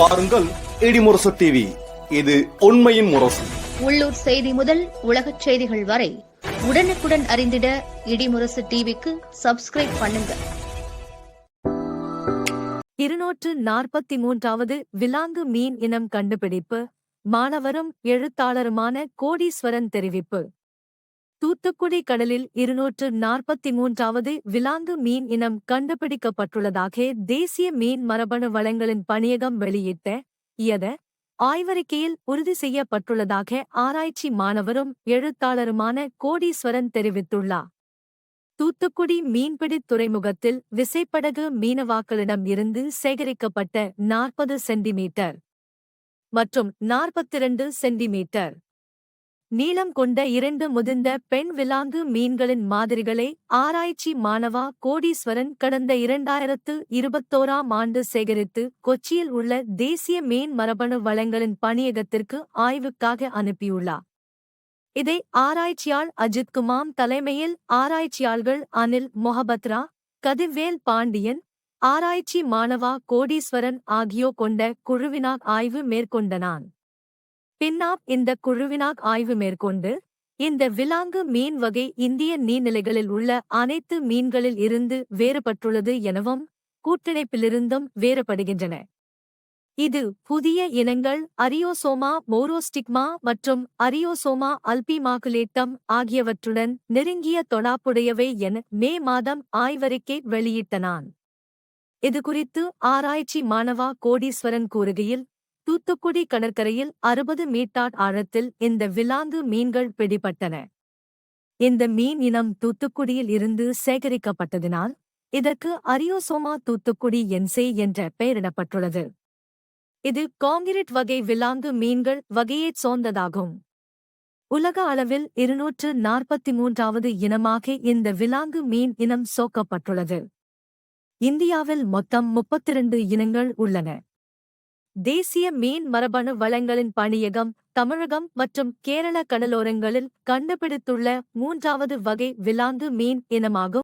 பாருங்கள் இடிமுரசு டிவி இது உண்மையின் முரசு. உள்ளூர் செய்தி முதல் உலகச் செய்திகள் வரை உடனுக்குடன் அறிந்திட இடிமுரசு டிவிக்கு சப்ஸ்கிரைப் பண்ணுங்க. இருநூற்று நாற்பத்தி மூன்றாவது விலாங்கு மீன் இனம் கண்டுபிடிப்பு மாணவரும் எழுத்தாளருமான கோடீஸ்வரன் தெரிவிப்பு. தூத்துக்குடி கடலில் இருநூற்று நாற்பத்தி மூன்றாவது விலாங்கு மீன் இனம் கண்டுபிடிக்கப்பட்டுள்ளதாக தேசிய மீன் மரபணு வளங்களின் பணியகம் வெளியிட்ட இயத ஆய்வறிக்கையில் உறுதி செய்யப்பட்டுள்ளதாக ஆராய்ச்சி மாணவரும் எழுத்தாளருமான கோடீஸ்வரன் தெரிவித்துள்ளார். தூத்துக்குடி மீன்பிடித் துறைமுகத்தில் விசைப்படகு மீனவாக்களிடம் இருந்து சேகரிக்கப்பட்ட நாற்பது சென்டிமீட்டர் மற்றும் நாற்பத்திரண்டு சென்டிமீட்டர். நீளம் கொண்ட இரண்டு முதிர்ந்த பெண் விலாங்கு மீன்களின் மாதிரிகளை ஆராய்ச்சி மாணவா கோடீஸ்வரன் கடந்த இரண்டாயிரத்து இருபத்தோராம் ஆண்டு சேகரித்து கொச்சியில் உள்ள தேசிய மீன் மரபணு வளங்களின் பணியகத்திற்கு ஆய்வுக்காக அனுப்பியுள்ளார். இதை ஆராய்ச்சியாள் அஜித் குமாம் தலைமையில் ஆராய்ச்சியாளர்கள் அனில் மொஹபத்ரா கதிர்வேல் பாண்டியன் ஆராய்ச்சி மாணவா கோடீஸ்வரன் ஆகியோர் கொண்ட குழுவினார் ஆய்வு மேற்கொண்டனான் பின்னாப் இந்த குழுவினாக் ஆய்வு மேற்கொண்டு இந்த விலாங்கு மீன் வகை இந்திய நீர்நிலைகளில் உள்ள அனைத்து மீன்களில் இருந்து வேறுபட்டுள்ளது எனவும் கூட்டிணைப்பிலிருந்தும் வேறுபடுகின்றன. இது புதிய இனங்கள் அரியோசோமா மோரோஸ்டிக்மா மற்றும் அரியோசோமா அல்பிமாகுலேட்டம் ஆகியவற்றுடன் நெருங்கிய தொடாப்புடையவை என மே மாதம் ஆய்வறிக்கை வெளியிட்டனான். இதுகுறித்து ஆராய்ச்சி மாணவா கோடீஸ்வரன் கூறுகையில் தூத்துக்குடி கடற்கரையில் அறுபது மீட்டார் ஆழத்தில் இந்த விலாங்கு மீன்கள் பிடிபட்டன. இந்த மீன் இனம் தூத்துக்குடியில் இருந்து சேகரிக்கப்பட்டதினால் இதற்கு அரியோசோமா தூத்துக்குடி என்சே என்ற பெயரிடப்பட்டுள்ளது. இது காங்கிரீட் வகை விலாங்கு மீன்கள் வகையைச் சோர்ந்ததாகும். உலக அளவில் இருநூற்று நாற்பத்தி மூன்றாவது இனமாக இந்த விலாங்கு மீன் இனம் சோக்கப்பட்டுள்ளது. இந்தியாவில் மொத்தம் முப்பத்திரண்டு இனங்கள் உள்ளன. தேசிய மீன் மரபணு வளங்களின் பணியகம் தமிழகம் மற்றும் கேரள கடலோரங்களில் கண்டுபிடித்துள்ள மூன்றாவது வகை விலாங்கு மீன் இனமாகும்.